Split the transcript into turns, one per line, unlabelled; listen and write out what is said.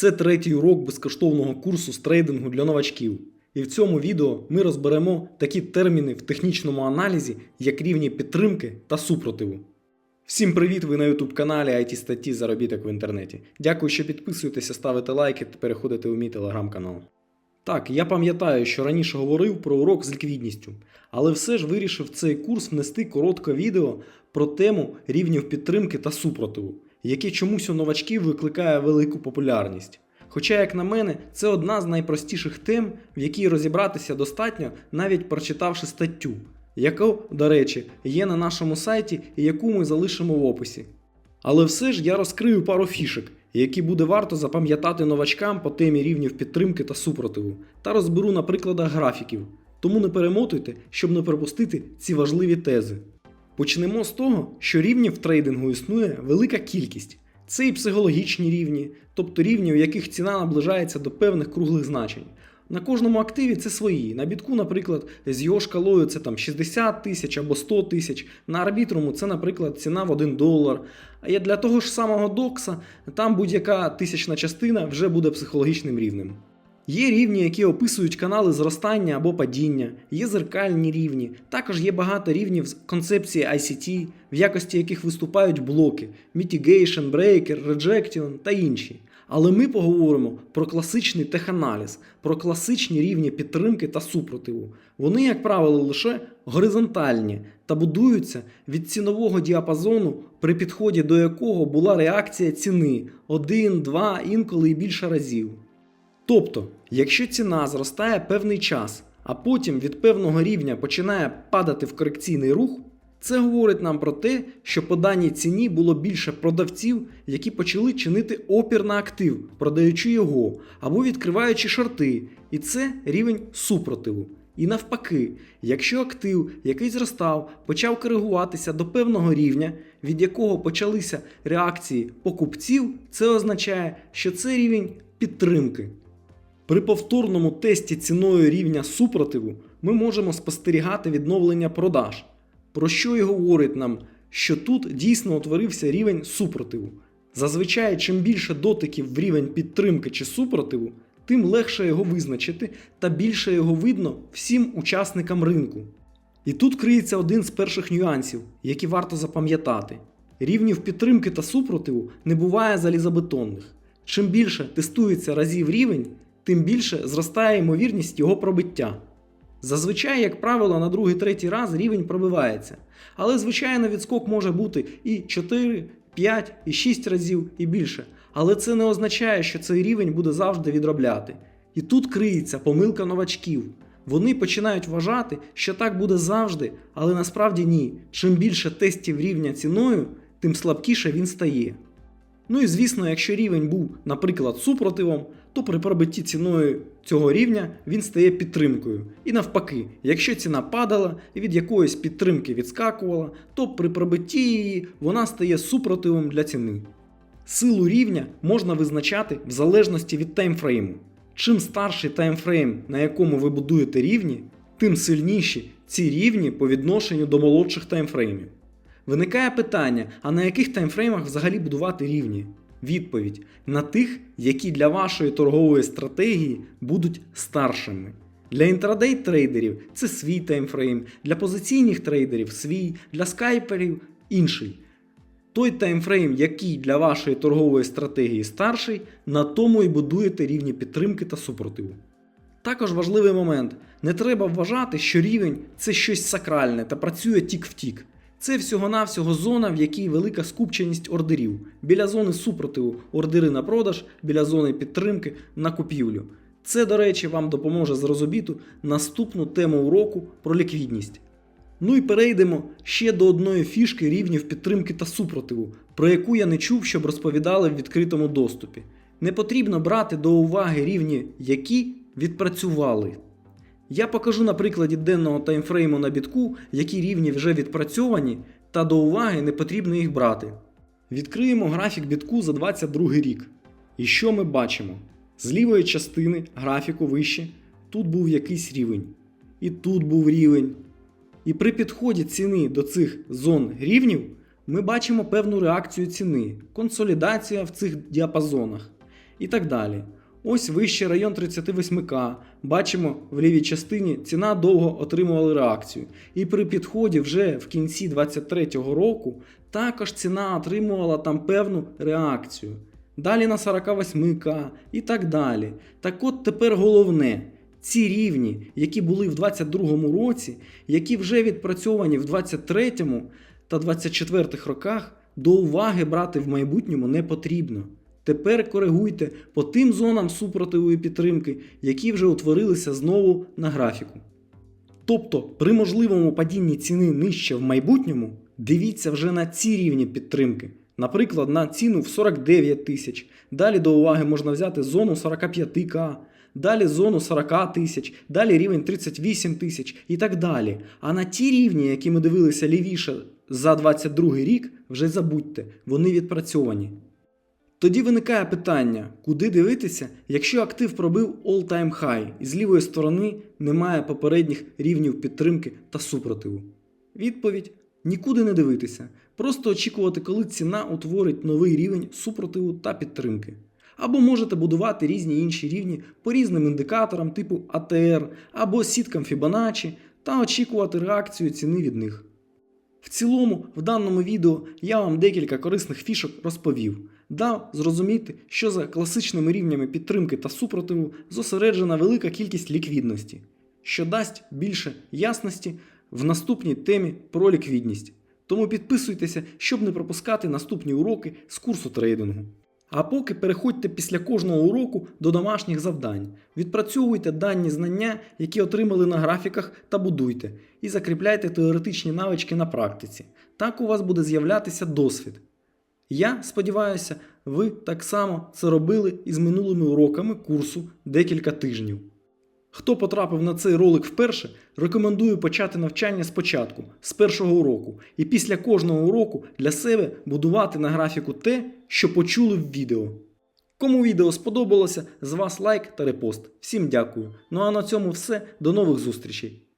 Це третій урок безкоштовного курсу з трейдингу для новачків. І в цьому відео ми розберемо такі терміни в технічному аналізі, як рівні підтримки та супротиву. Всім привіт! Ви на YouTube каналі IT статті Заробіток в інтернеті. Дякую, що підписуєтеся, ставите лайки та переходите у мій телеграм-канал. Так, я пам'ятаю, що раніше говорив про урок з ліквідністю, але все ж вирішив цей курс внести коротке відео про тему рівнів підтримки та супротиву, яке чомусь у новачків викликає велику популярність. Хоча, як на мене, це одна з найпростіших тем, в якій розібратися достатньо, навіть прочитавши статтю, яка, до речі, є на нашому сайті і яку ми залишимо в описі. Але все ж я розкрию пару фішек, які буде варто запам'ятати новачкам по темі рівнів підтримки та супротиву, та розберу на прикладах графіків. Тому не перемотуйте, щоб не пропустити ці важливі тези. Почнемо з того, що рівнів трейдингу існує велика кількість. Це і психологічні рівні, тобто рівні, у яких ціна наближається до певних круглих значень. На кожному активі це свої. На бітку, наприклад, з його шкалою це там 60 тисяч або 100 тисяч. На арбітруму це, наприклад, ціна в 1 долар. А для того ж самого докса, там будь-яка тисячна частина вже буде психологічним рівнем. Є рівні, які описують канали зростання або падіння, є зеркальні рівні, також є багато рівнів з концепції ICT, в якості яких виступають блоки Mitigation, Breaker, Rejection та інші. Але ми поговоримо про класичний теханаліз, про класичні рівні підтримки та супротиву. Вони, як правило, лише горизонтальні та будуються від цінового діапазону, при підході до якого була реакція ціни один, два, інколи і більше разів. Тобто, якщо ціна зростає певний час, а потім від певного рівня починає падати в корекційний рух, це говорить нам про те, що по даній ціні було більше продавців, які почали чинити опір на актив, продаючи його, або відкриваючи шорти, і це рівень супротиву. І навпаки, якщо актив, який зростав, почав коригуватися до певного рівня, від якого почалися реакції покупців, це означає, що це рівень підтримки. При повторному тесті ціною рівня супротиву ми можемо спостерігати відновлення продаж, про що і говорить нам, що тут дійсно утворився рівень супротиву. Зазвичай, чим більше дотиків в рівень підтримки чи супротиву, тим легше його визначити та більше його видно всім учасникам ринку. І тут криється один з перших нюансів, які варто запам'ятати: рівнів підтримки та супротиву не буває залізобетонних. Чим більше тестується разів рівень, тим більше зростає ймовірність його пробиття. Зазвичай, як правило, на другий-третій раз рівень пробивається. Але, звичайно, відскок може бути і 4, 5, і 6 разів і більше. Але це не означає, що цей рівень буде завжди відробляти. І тут криється помилка новачків. Вони починають вважати, що так буде завжди, але насправді ні. Чим більше тестів рівня ціною, тим слабкіше він стає. Ну і звісно, якщо рівень був, наприклад, супротивом, то при пробитті ціною цього рівня він стає підтримкою. І навпаки, якщо ціна падала і від якоїсь підтримки відскакувала, то при пробитті її вона стає супротивом для ціни. Силу рівня можна визначати в залежності від таймфрейму. Чим старший таймфрейм, на якому ви будуєте рівні, тим сильніші ці рівні по відношенню до молодших таймфреймів. Виникає питання, а на яких таймфреймах взагалі будувати рівні? Відповідь на тих, які для вашої торгової стратегії будуть старшими. Для інтрадей трейдерів це свій таймфрейм, для позиційних трейдерів свій, для скайперів інший. Той таймфрейм, який для вашої торгової стратегії старший, на тому і будуєте рівні підтримки та супротиву. Також важливий момент: не треба вважати, що рівень це щось сакральне та працює тік в тік. Це всього-навсього зона, в якій велика скупченість ордерів. Біля зони супротиву ордери на продаж, біля зони підтримки на купівлю. Це, до речі, вам допоможе зрозуміти наступну тему уроку про ліквідність. Ну і перейдемо ще до одної фішки рівнів підтримки та супротиву, про яку я не чув, щоб розповідали в відкритому доступі. Не потрібно брати до уваги рівні, які відпрацювали. Я покажу на прикладі денного таймфрейму на бітку, які рівні вже відпрацьовані, та до уваги не потрібно їх брати. Відкриємо графік бітку за 22 рік. І що ми бачимо? З лівої частини графіку вище, тут був якийсь рівень. І тут був рівень. І при підході ціни до цих зон рівнів ми бачимо певну реакцію ціни, консолідація в цих діапазонах. і так далі. Ось вище район 38К. Бачимо в лівій частині ціна довго отримувала реакцію. І при підході вже в кінці 23-го року також ціна отримувала там певну реакцію. Далі на 48К і так далі. Так от тепер головне. Ці рівні, які були в 22-му році, які вже відпрацьовані в 23-му та 24-х роках, до уваги брати в майбутньому не потрібно. Тепер коригуйте по тим зонам супротивої підтримки, які вже утворилися знову на графіку. Тобто, при можливому падінні ціни нижче в майбутньому, дивіться вже на ці рівні підтримки. Наприклад, на ціну в 49 тисяч. Далі до уваги можна взяти зону 45к, далі зону 40 тисяч, далі рівень 38 тисяч і так далі. А на ті рівні, які ми дивилися лівіше за 22 рік, вже забудьте, вони відпрацьовані. Тоді виникає питання, куди дивитися, якщо актив пробив all-time high і з лівої сторони немає попередніх рівнів підтримки та супротиву. Відповідь нікуди не дивитися, просто очікувати, коли ціна утворить новий рівень супротиву та підтримки. Або можете будувати різні інші рівні по різним індикаторам типу ATR або сіткам Fibonacci та очікувати реакцію ціни від них. В цілому, в даному відео я вам декілька корисних фішок розповів, дав зрозуміти, що за класичними рівнями підтримки та супротиву зосереджена велика кількість ліквідності, що дасть більше ясності в наступній темі про ліквідність. Тому підписуйтеся, щоб не пропускати наступні уроки з курсу трейдингу. А поки переходьте після кожного уроку до домашніх завдань. Відпрацьовуйте дані знання, які отримали на графіках, та будуйте, і закріпляйте теоретичні навички на практиці. Так у вас буде з'являтися досвід. Я сподіваюся, ви так само це робили із минулими уроками курсу декілька тижнів. Хто потрапив на цей ролик вперше, рекомендую почати навчання спочатку, з першого уроку, і після кожного уроку для себе будувати на графіку те, що почули в відео. Кому відео сподобалося, з вас лайк та репост. Всім дякую. Ну а на цьому все. До нових зустрічей!